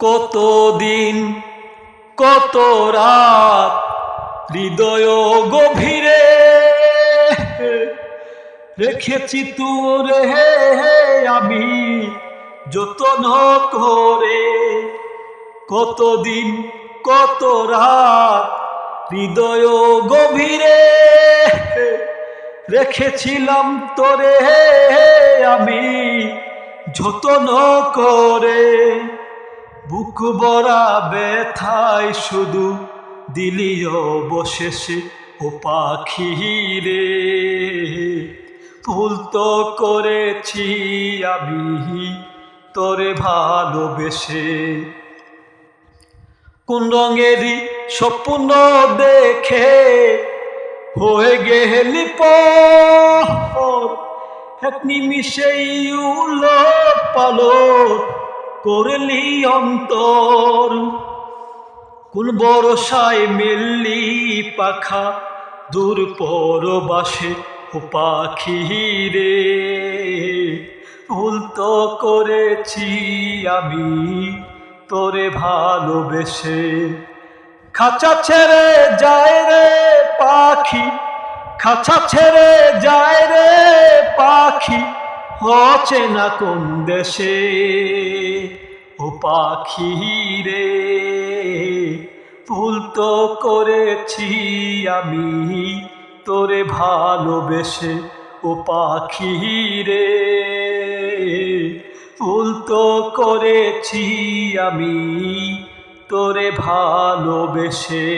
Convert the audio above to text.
কতদিন, কত রাত, হৃদয় গভীরে রেখেছি তোর হে হে আমি যতন করে কতদিন, কত রাত, হৃদয় গভীরে রেখেছিলাম তোরে হে আমি যতন করে বুক বরা ব্যথায় শুধু দিলি অবশেষে, ও পাখি রে। ভুল তো করেছি আমি, তোরে ভালোবেসে। কোন রঙেরই স্বপ্ন দেখে হয়ে গেলি পর, এক নিমিষেই উলট পালট করলি অন্তর। কোন বরসায় মেললি পাখা, দূর পরবাসে ও পাখি রে। ভুল তো করেছি আমি, তোরে ভালোবেসে। খাঁচা ছেড়ে যায় রে পাখি, খাঁচা ছেড়ে যায় রে হচ্ছে না কোন দেশে? ও পাখি রে, ভুল তো করেছি আমি তোরে ভালোবেসে। ও পাখি রে, ভুল তো করেছি আমি তোরে ভালোবেসে।